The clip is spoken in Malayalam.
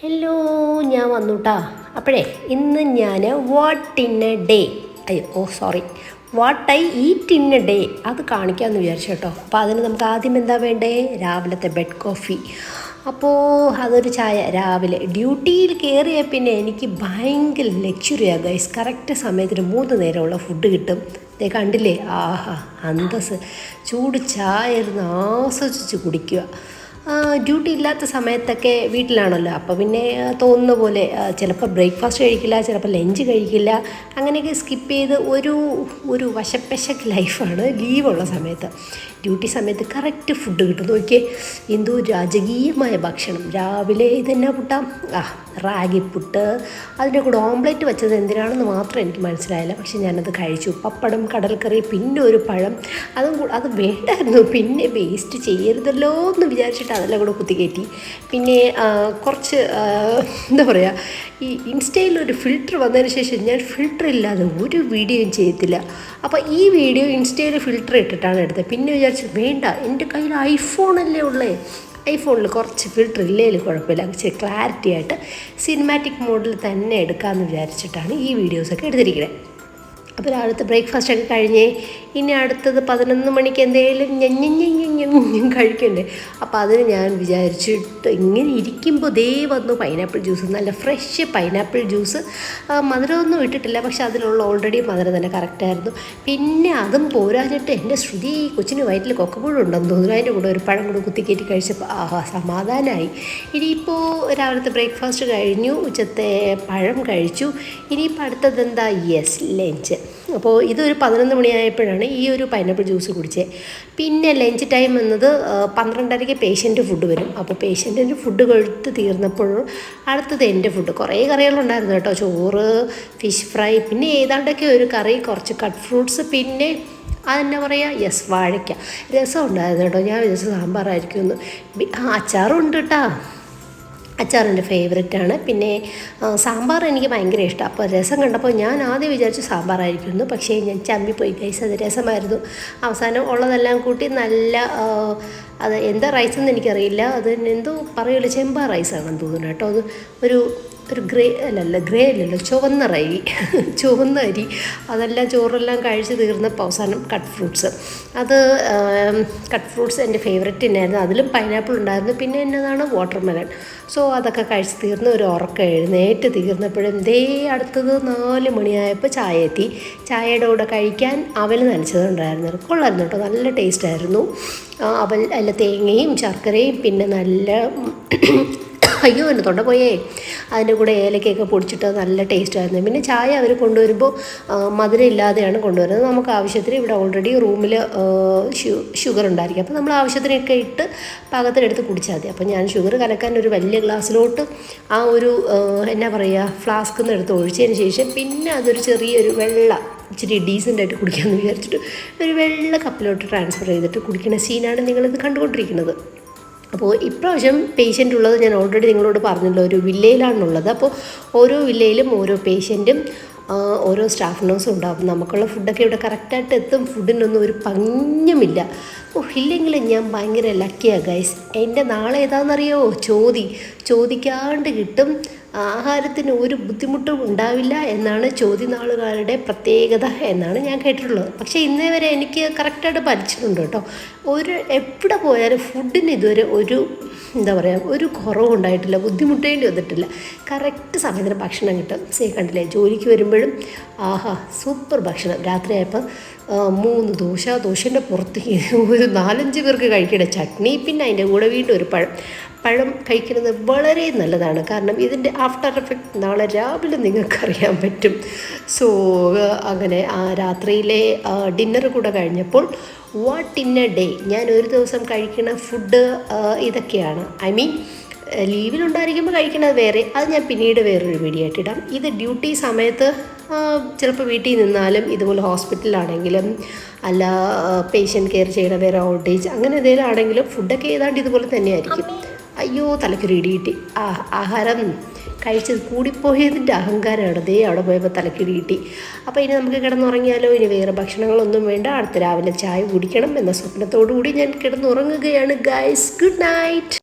ഹലോ ഞാൻ വന്നുട്ടാ. അപ്പോഴേ ഇന്ന് ഞാൻ വാട്ട് ഇൻ എ ഡേ അയ്യോ ഓ sorry what I eat in a day അത് കാണിക്കാമെന്ന് വിചാരിച്ചു കേട്ടോ. അപ്പോൾ അതിന് നമുക്ക് ആദ്യം എന്താ വേണ്ടേ? രാവിലത്തെ ബെഡ് കോഫി അപ്പോൾ അതൊരു ചായ രാവിലെ. ഡ്യൂട്ടിയിൽ കയറിയ പിന്നെ എനിക്ക് ഭയങ്കര ലക്ഷറിയാണ് ഗൈസ് കറക്റ്റ് സമയത്തിന് മൂന്ന് നേരമുള്ള ഫുഡ് കിട്ടും. ദേ കണ്ടില്ലേ? ആഹാ അന്തസ് ചൂട് ചായ ഇരുന്ന് ആസ്വദിച്ച് കുടിക്കുക. ഡ്യൂട്ടി ഇല്ലാത്ത സമയത്തൊക്കെ വീട്ടിലാണല്ലോ. അപ്പോൾ പിന്നെ തോന്നുന്ന പോലെ ചിലപ്പോൾ ബ്രേക്ക്ഫാസ്റ്റ് കഴിക്കില്ല ചിലപ്പോൾ ലഞ്ച് കഴിക്കില്ല. അങ്ങനെയൊക്കെ സ്കിപ്പ് ചെയ്ത് ഒരു ഒരു വശപ്പശക്ക് ലൈഫാണ് ലീവുള്ള സമയത്ത്. ഡ്യൂട്ടി സമയത്ത് കറക്റ്റ് ഫുഡ് കിട്ടും. നോക്കിയേ എന്തോ രാജകീയമായ ഭക്ഷണം. രാവിലെ ഇതെന്നാ പുട്ടാം ആ റാഗി പുട്ട് അതിന്റെ കൂടെ ഓംലെറ്റ് വെച്ചത് എന്തിനാണെന്ന് മാത്രം എനിക്ക് മനസ്സിലായില്ല. പക്ഷേ ഞാനത് കഴിച്ചു. പപ്പടം കടൽക്കറി പിന്നെ ഒരു പഴം. അതും അത് വേണ്ടായിരുന്നു. പിന്നെ വേസ്റ്റ് ചെയ്യരുതല്ലോ എന്ന് വിചാരിച്ചിട്ട് അതെല്ലാം കൂടെ കുത്തിക്കയറ്റി. പിന്നെ കുറച്ച് എന്താ പറയുക ഈ ഇൻസ്റ്റയിൽ ഒരു ഫിൽറ്റർ വന്നതിന് ശേഷം ഞാൻ ഫിൽറ്റർ ഇല്ലാതെ ഒരു വീഡിയോയും ചെയ്യത്തില്ല അപ്പോൾ ഈ വീഡിയോ ഇൻസ്റ്റയിൽ ഫിൽറ്റർ ഇട്ടിട്ടാണ് എടുത്തത്. പിന്നെ വിചാരിച്ചു വേണ്ട എന്റെ കയ്യിൽ ഐഫോണല്ലേ ഉള്ളേ. ഐഫോണിൽ കുറച്ച് ഫിൽട്ടർ ഇല്ലേലും കുഴപ്പമില്ല. ഇച്ചിരി ക്ലാരിറ്റി ആയിട്ട് സിനിമാറ്റിക് മോഡിൽ തന്നെ എടുക്കാമെന്ന് വിചാരിച്ചിട്ടാണ് ഈ വീഡിയോസൊക്കെ എടുത്തിരിക്കുന്നത് അപ്പോൾ രാവിലത്തെ ബ്രേക്ക്ഫാസ്റ്റ് ഒക്കെ കഴിഞ്ഞേ ഇനി അടുത്തത് പതിനൊന്ന് മണിക്ക് എന്തെങ്കിലും ഞഞ്ഞഞ്ഞഞ്ഞഞ്ഞഞ്ഞ കഴിക്കണ്ടേ? അപ്പോൾ അതിന് ഞാൻ വിചാരിച്ചിട്ട് ഇങ്ങനെ ഇരിക്കുമ്പോൾ ദേ വന്നു പൈനാപ്പിൾ ജ്യൂസ്. നല്ല ഫ്രഷ് പൈനാപ്പിൾ ജ്യൂസ്. മധുരമൊന്നും ഇട്ടിട്ടില്ല. പക്ഷെ അതിലുള്ള ഓൾറെഡി മധുരം തന്നെ കറക്റ്റായിരുന്നു പിന്നെ അതും പോരാഞ്ഞിട്ട് എന്റെ ശ്രുതി കൊച്ചിന് വയറ്റിൽ കൊക്കപ്പുഴ ഉണ്ടെന്ന് തോന്നുന്നു. അതിന്റെ കൂടെ ഒരു പഴം കൂടെ കുത്തിക്കയറ്റി കഴിച്ചപ്പോൾ ആഹാ സമാധാനമായി ഇനിയിപ്പോൾ രാവിലത്തെ ബ്രേക്ക്ഫാസ്റ്റ് കഴിഞ്ഞു. ഉച്ചത്തെ പഴം കഴിച്ചു. ഇനിയിപ്പോൾ അടുത്തത് എന്താ? യെസ് ലഞ്ച് അപ്പോൾ ഇതൊരു പതിനൊന്ന് മണിയായപ്പോഴാണ് ഈ ഒരു പൈനാപ്പിൾ ജ്യൂസ് കുടിച്ചത് പിന്നെ ലഞ്ച് ടൈം എന്നത് പന്ത്രണ്ടരയ്ക്ക് പേഷ്യന്റ് ഫുഡ് വരും. അപ്പോൾ പേഷ്യന്റിന് ഫുഡ് കൊടുത്ത് തീർന്നപ്പോൾ അടുത്തത് എന്റെ ഫുഡ് കുറേ കറികളുണ്ടായിരുന്നു കേട്ടോ. ചോറ് ഫിഷ് ഫ്രൈ പിന്നെ ഏതാണ്ടൊക്കെ ഒരു കറി കുറച്ച് കട്ട് ഫ്രൂട്ട്സ് പിന്നെ അതെന്നാ പറയുക യെസ് വാഴയ്ക്ക. രസം ഉണ്ടായിരുന്നു കേട്ടോ. ഞാൻ വിചാരിച്ചു സാമ്പാറായിരിക്കും എന്ന് ആ അച്ചാറും ഉണ്ട് കേട്ടോ അച്ചാർ എന്റെ ഫേവററ്റ് ആണ് പിന്നെ സാമ്പാർ എനിക്ക് ഭയങ്കര ഇഷ്ടമാണ് അപ്പോൾ രസം കണ്ടപ്പോൾ ഞാൻ ആദ്യം വിചാരിച്ചു സാമ്പാറായിരിക്കുന്നു പക്ഷേ ഞാൻ ചമ്മി ചമ്മിപ്പോയി കഴിച്ച് അത് രസമായിരുന്നു. അവസാനം ഉള്ളതെല്ലാം കൂട്ടി നല്ല അത് എന്താ റൈസ് എന്ന് എനിക്കറിയില്ല. അത് എന്തോ പറയുമല്ലോ ചെമ്പ റൈസാണെന്ന് തോന്നുന്നു കേട്ടോ. അത് ഒരു ഒരു ഗ്രേ അല്ലല്ല ഗ്രേ അല്ലല്ലോ ചുവന്ന അരി. ചുവന്ന അരി. അതെല്ലാം ചോറെല്ലാം കഴിച്ച് തീർന്നപ്പോൾ അവസാനം കട്ട് ഫ്രൂട്ട്സ് അത് കട്ട് ഫ്രൂട്ട്സ് എന്റെ ഫേവററ്റ് തന്നെയായിരുന്നു. അതിലും പൈനാപ്പിൾ ഉണ്ടായിരുന്നു. പിന്നെ എന്നതാണ് വാട്ടർ മെലൺ സോ അതൊക്കെ കഴിച്ച് തീർന്ന് ഒരു ഉറക്കം എഴുന്നേറ്റ് തീർന്നപ്പോഴും ദേ അടുത്തത് നാല് മണിയായപ്പോൾ ചായ എത്തി. ചായയുടെ കൂടെ കഴിക്കാൻ അവൽ നനച്ചതുണ്ടായിരുന്നു. കൊള്ളായിരുന്നു കേട്ടോ. നല്ല ടേസ്റ്റായിരുന്നു അവൽ അല്ല തേങ്ങയും ശർക്കരയും പിന്നെ നല്ല അയ്യോ എന്റെ തൊണ്ട പോയേ അതിന്റെ കൂടെ ഏലക്കയൊക്കെ പൊടിച്ചിട്ട് നല്ല ടേസ്റ്റ് ആയിരുന്നു പിന്നെ ചായ അവർ കൊണ്ടുവരുമ്പോൾ മധുരം ഇല്ലാതെയാണ് കൊണ്ടുവരുന്നത്. നമുക്ക് ആവശ്യത്തിന് ഇവിടെ ഓൾറെഡി റൂമിൽ ഷുഗർ ഉണ്ടായിരിക്കും അപ്പോൾ നമ്മൾ ആവശ്യത്തിനൊക്കെ ഇട്ട് പാകത്തിനെടുത്ത് കുടിച്ചാൽ മതി. അപ്പോൾ ഞാൻ ഷുഗർ കലക്കാൻ ഒരു വലിയ ഗ്ലാസ്സിലോട്ട് ആ ഒരു എന്നാ പറയുക ഫ്ലാസ്കിൽ നിന്ന് എടുത്ത് ഒഴിച്ചതിന് ശേഷം പിന്നെ അതൊരു ചെറിയൊരു വെള്ള ഇച്ചിരി ഡീസന്റ് ആയിട്ട് കുടിക്കാമെന്ന് വിചാരിച്ചിട്ട് ഒരു വെള്ള കപ്പിലോട്ട് ട്രാൻസ്ഫർ ചെയ്തിട്ട് കുടിക്കുന്ന സീനാണ് നിങ്ങളിത് കണ്ടുകൊണ്ടിരിക്കുന്നത്. അപ്പോൾ ഇപ്രാവശ്യം പേഷ്യന്റ് ഉള്ളത് ഞാൻ ഓൾറെഡി നിങ്ങളോട് പറഞ്ഞല്ലോ ഒരു വില്ലയിലാണുള്ളത്. അപ്പോൾ ഓരോ വില്ലയിലും ഓരോ പേഷ്യന്റും ഓരോ സ്റ്റാഫ് നഴ്സും ഉണ്ടാവും. നമുക്കുള്ള ഫുഡൊക്കെ ഇവിടെ കറക്റ്റായിട്ട് എത്തും. ഫുഡിനൊന്നും ഒരു പഞ്ഞമില്ല ഓ ഇല്ലെങ്കിൽ ഞാൻ ഭയങ്കര ലക്കിയാണ് ഗൈസ് എന്റെ നാളെ ഏതാണെന്നറിയോ? ചോദി ചോദിക്കാണ്ട് കിട്ടും. ആഹാരത്തിന് ഒരു ബുദ്ധിമുട്ടും ഉണ്ടാവില്ല എന്നാണ് ചോദ്യനാളുകാരുടെ പ്രത്യേകത എന്നാണ് ഞാൻ കേട്ടിട്ടുള്ളത്. പക്ഷേ ഇന്നേ വരെ എനിക്ക് കറക്റ്റായിട്ട് പഠിച്ചിട്ടുണ്ട് കേട്ടോ. ഒരു എവിടെ പോയാലും ഫുഡിന് ഇതുവരെ ഒരു എന്താ പറയുക ഒരു കുറവും ഉണ്ടായിട്ടില്ല ബുദ്ധിമുട്ടേണ്ടി വന്നിട്ടില്ല. കറക്റ്റ് സമയത്തിന് ഭക്ഷണം കിട്ടും. സേ കണ്ടില്ലേ? ജോലിക്ക് വരുമ്പോഴും ആഹാ സൂപ്പർ ഭക്ഷണം. രാത്രിയായപ്പോൾ മൂന്ന് ദോശ ദോശന്റെ പുറത്ത് ഒരു നാലഞ്ച് പേർക്ക് കഴിക്കേണ്ട ചട്നി പിന്നെ അതിന്റെ കൂടെ വീണ്ടും ഒരു പഴം. പഴം കഴിക്കുന്നത് വളരെ നല്ലതാണ്. കാരണം ഇതിന്റെ ആഫ്റ്റർ എഫക്റ്റ് നാളെ രാവിലെ നിങ്ങൾക്കറിയാൻ പറ്റും. സോ അങ്ങനെ ആ രാത്രിയിലെ ഡിന്നർ കൂടെ കഴിഞ്ഞപ്പോൾ വാട്ട് ഇൻ എ ഡേ ഞാൻ ഒരു ദിവസം കഴിക്കുന്ന ഫുഡ് ഇതൊക്കെയാണ്. ഐ മീൻ ലീവിലുണ്ടായിരിക്കുമ്പോൾ കഴിക്കുന്നത് വേറെ അത് ഞാൻ പിന്നീട് വേറൊരു വീഡിയോ ഇടാം. ഇത് ഡ്യൂട്ടി സമയത്ത് ചിലപ്പോൾ വീട്ടിൽ നിന്നാലും ഇതുപോലെ ഹോസ്പിറ്റലാണെങ്കിലും അല്ല പേഷ്യന്റ് കെയർ ചെയ്യണ വേറെ ഔട്ടേജ് അങ്ങനെ എന്തെങ്കിലും ആണെങ്കിലും ഫുഡൊക്കെ ഏതാണ്ട് ഇതുപോലെ തന്നെയായിരിക്കും. അയ്യോ തലയ്ക്കൊരു ഇടി കിട്ടി ആ ആഹാരം കഴിച്ചത് കൂടിപ്പോയതിന്റെ അഹങ്കാരമാണ് ദേ അവിടെ പോയപ്പോൾ തലക്കിടി കിട്ടി അപ്പോൾ ഇനി നമുക്ക് കിടന്നുറങ്ങിയാലോ? ഇനി വേറെ ഭക്ഷണങ്ങളൊന്നും വേണ്ട. അടുത്ത രാവിലെ ചായ കുടിക്കണം എന്ന സ്വപ്നത്തോടു കൂടി ഞാൻ കിടന്നുറങ്ങുകയാണ്. Guys good night